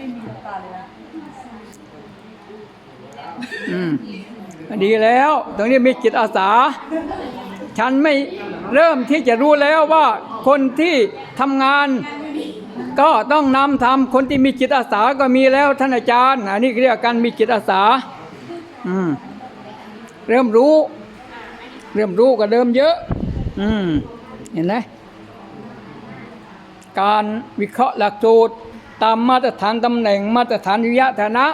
ไม่มีน้ำตาเลยนะอืมดีแล้ว ตรงนี้มีจิตอาสา ฉันไม่เริ่มที่จะรู้แล้วว่าคนที่ทำงานก็ต้องนำทำคนที่มีจิตอาสาก็มีแล้วท่านอาจารย์อันนี้เรียกกันมีจิตอาสา อืม เริ่มรู้ เริ่มรู้กว่าเดิมเยอะ อืม เห็นไหมการวิเคราะห์หลักสูตร ตามมาตรฐานตำแหน่งมาตรฐานวิทยาฐานะ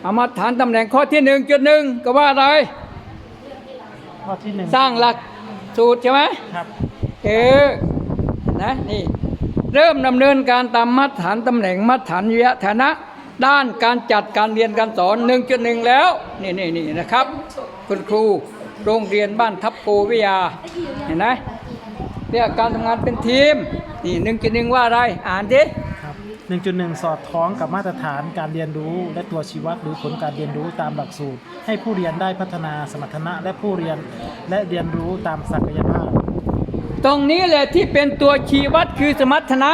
เอามาตรฐานตำแหน่งข้อที่หนึ่งจุดหนึ่งก็ว่าอะไรข้อที่หนึ่งสร้างหลักสูตรใช่ไหมครับเออนะนี่เริ่มดำเนินการตามมาตรฐานตำแหน่งมาตรฐานวิทยาฐานะ ด้านการจัดการเรียนการสอน 1.1 แล้ว นี่นี่นี่นะครับ คุณครูโรงเรียนบ้านทับโพวิทยาเห็นไหมเรียกการทำงานเป็นทีม นี่1.1ว่าอะไร อ่านดิครับ1.1 สอดคล้องกับมาตรฐานการเรียนรู้ และตัวชี้วัดหรือผลการเรียนรู้ตามหลักสูตร ให้ผู้เรียนได้พัฒนาสมรรถนะและผู้เรียนและเรียนรู้ตามศักยภาพ ตรงนี้แหละที่เป็นตัวชี้วัดคือสมรรถนะ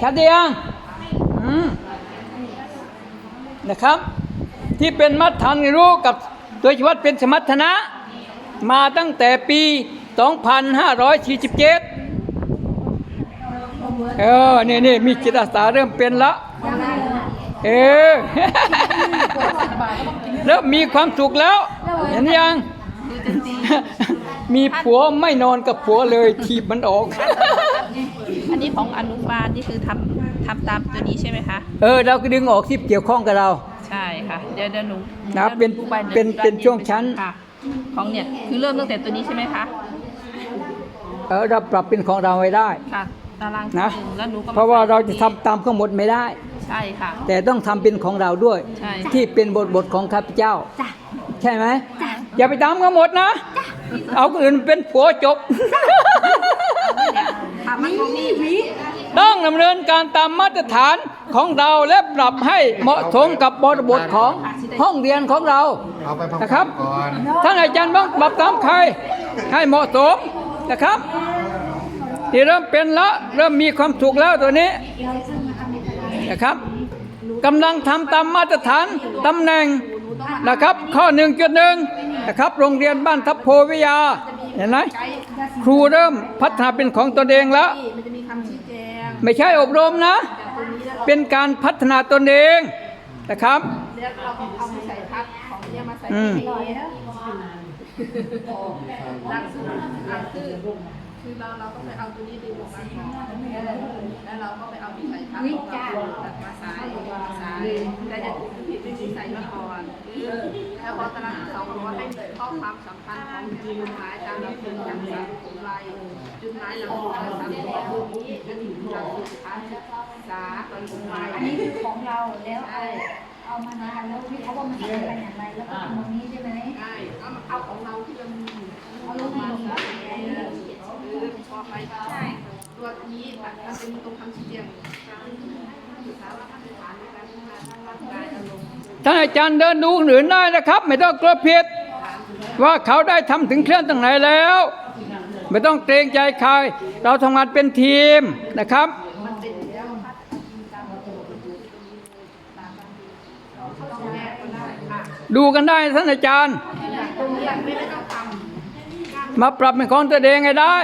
ชัดเดียงอืมนะครับ ที่เป็นมัดฐานเรียนรู้กับตัวชี้วัดเป็นสมรรถนะ มาตั้งแต่ปี 2547 เออนี่นี่มีจิตอาสาเริ่มเป็นละเออเริ่มมีความสุขแล้วเห็นยัง มีผัวไม่นอนกับผัวเลยทีบมันออก อันนี้ของอนุบาลนี่คือทำทำตามตัวนี้ใช่ไหมคะ เออ เราก็ดึงออกที่เกี่ยวข้องกับเรา ใช่ค่ะเดี๋ยวเดี๋ยวหนูนะเป็นดี๋ยวหไปเป็นเป็นช่วงชั้นค่ะของเนี่ยคือเริ่มตั้งแต่ตัวนี้ใช่ไหมคะ เออเราปรับเป็นของเราไว้ได้ค่ะ ตารางนะที่หงแล้วหนูก็มเพราะว่าเราจะใส่ทำตามข้างหมดไม่ได้ ใช่ค่ะ แต่ต้องทำเป็นของเราด้วย ใช่ ที่เป็นบทบทของข้าพเจ้าใช่ไหมอย่าไปตามข้างหมดนะ เอาคนอื่นเป็นผัวจบค่ะมันก็มีต้องดำเนินการตามมาตรฐานของเราและปรับให้เหมาะสมกับบทบทของห้องเรียนของเรา เอาไปพักนะครับ ก่อน ท่านอาจารย์บ้างปรับตามใครให้เหมาะสมนะครับ ที่เริ่มเป็นแล้วเริ่มมีความสุขแล้วตัวนี้นะครับกำลังทำตามมาตรฐานตำแหน่งนะครับ ข้อหนึ่งจุดหนึ่งนะครับ โรงเรียนบ้านทัพโพวิยาเห็นไหมครูเริ่มพัฒนาเป็นของตนเองแล้ว ไม่ใช่อบรมนะ เป็นการพัฒนาตนเองนะครับอามาใส่พัดของเนี่ยมาใส่อืมในนี้หลักสูตรหลักคือเราเราก็ไปเอาตัวนี้ดึงออกมาก่อนแล้วเราก็ไปเอาไปใส่พัดของเรามาใส่มาใส่แต่จะผิดที่ใส่มาก่อนแล้วพอตารางที่สองบอกว่าให้ข้อความสำคัญของจุดหมายตามหลักสูตรอย่างสามสุไลจุดหมายหลักสูตรสามสุไลนี้จะถึงหลักสูตรภาษาตอนสุไลอันนี้คือของเราแล้วเอาเอามานานแล้วที่เขาว่ามันทำอะไรอย่างไรแล้วก็ตรงนี้ใช่ไหมใช่เอาเอาของเราที่เรามีเอาลงมาใส่ คือพอไปใช่ตัวนี้มันจะมีตรงคำชี้แจงท่านอาจารย์เดินดูหรือได้นะครับ ไม่ต้องกลัวผิดว่าเขาได้ทำถึงเครื่องตรงไหนแล้ว ไม่ต้องเกรงใจใคร เราทำงานเป็นทีมนะครับดูกันได้ท่านอาจารย์ตรงนี้ไม่ได้ต้องทมาปรับเป็นของตัวเองให้ได้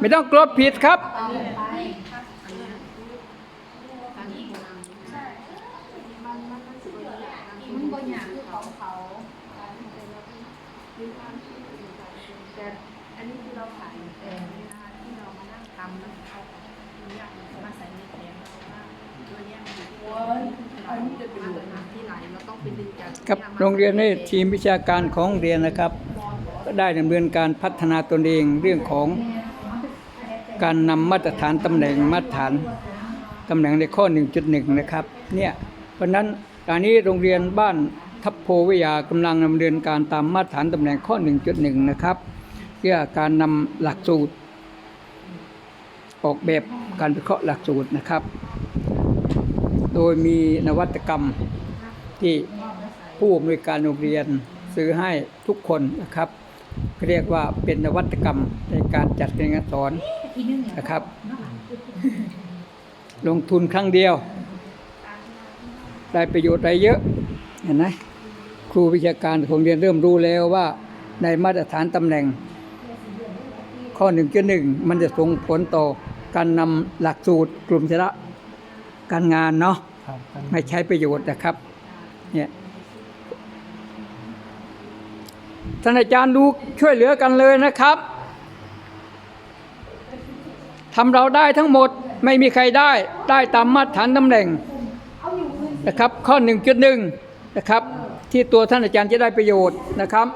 ไม่ต้องกลัวผิดครับมันบางอย่างคือของเขาแต่อันนี้คือเราถ่ายแต่เวลาที่เรามานั่งทำแล้วเอาตัวนี้มาใส่ในแผงเราว่าตัวนี้มันอันนี้จะเป็นมาตรฐานที่ไหนเราต้องไปดึงจากครับโรงเรียนนี่ทีมวิชาการของโรงเรียนนะครับ ก็ได้ดำเนินการพัฒนาตนเองเรื่องของ การนำมาตรฐานตำแหน่งมาตรฐานตำแหน่งในข้อ 1.1 นะครับเนี่ยเพราะนั้นการนี้โรงเรียนบ้านทัพโพวิยากำลังดำเนินการตามมาตรฐานตำแหน่งข้อ 1.1 นะครับเพื่อการนำหลักสูตร ออกแบบการวิเคราะห์หลักสูตรนะครับ โดยมีนวัตกรรมที่ผู้อำนวยการโรงเรียนซื้อให้ทุกคนนะครับ เรียกว่าเป็นนวัตกรรมในการจัดการเรียนการสอนนะครับ ลงทุนครั้งเดียว ได้ประโยชน์ได้เยอะเห็นไหมครูวิชาการของเรียนเริ่มรู้แล้วว่า ในมาตรฐานตำแหน่ง ข้อหนึ่งจุดหนึ่งมันจะส่งผลต่อการนำหลักสูตรกลุ่มชระการงานเนาะครับกันไม่ใช้ประโยชน์นะครับเนี่ย ท่านอาจารย์ดูช่วยเหลือกันเลยนะครับทำเราได้ทั้งหมดไม่มีใครได้ได้ตามมาตรฐานตำแหน่งนะครับ ข้อ 1.1 นะครับ ที่ตัวท่านอาจารย์จะได้ประโยชน์นะครับ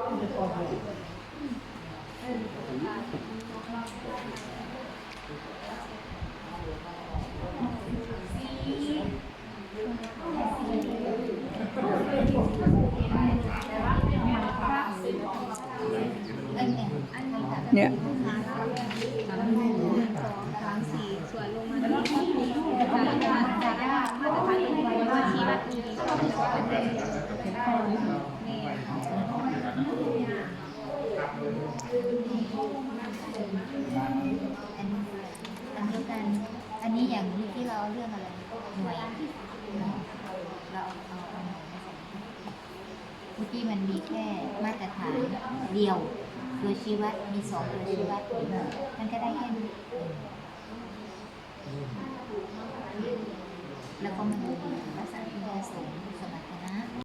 เนี่ย สามสี่ส่วนลงมาที่มาตรฐานมาตรฐานมาตรฐานเป็นตัวชี้วัดมีข้อมูลว่าเป็นเนี่ย อันเดียวกัน อันนี้อย่างเมื่อกี้เราเอาเรื่องอะไร หน่วยเราเอาเอาเอาหน่วยมาใส่ ที่มันมีแค่มาตรฐานเดียวตัวชี้วัดมีสองตัวชี้วัดมันก็ได้แค่นี้แล้วก็มันดูภาษาที่ผสมสมรรถนะ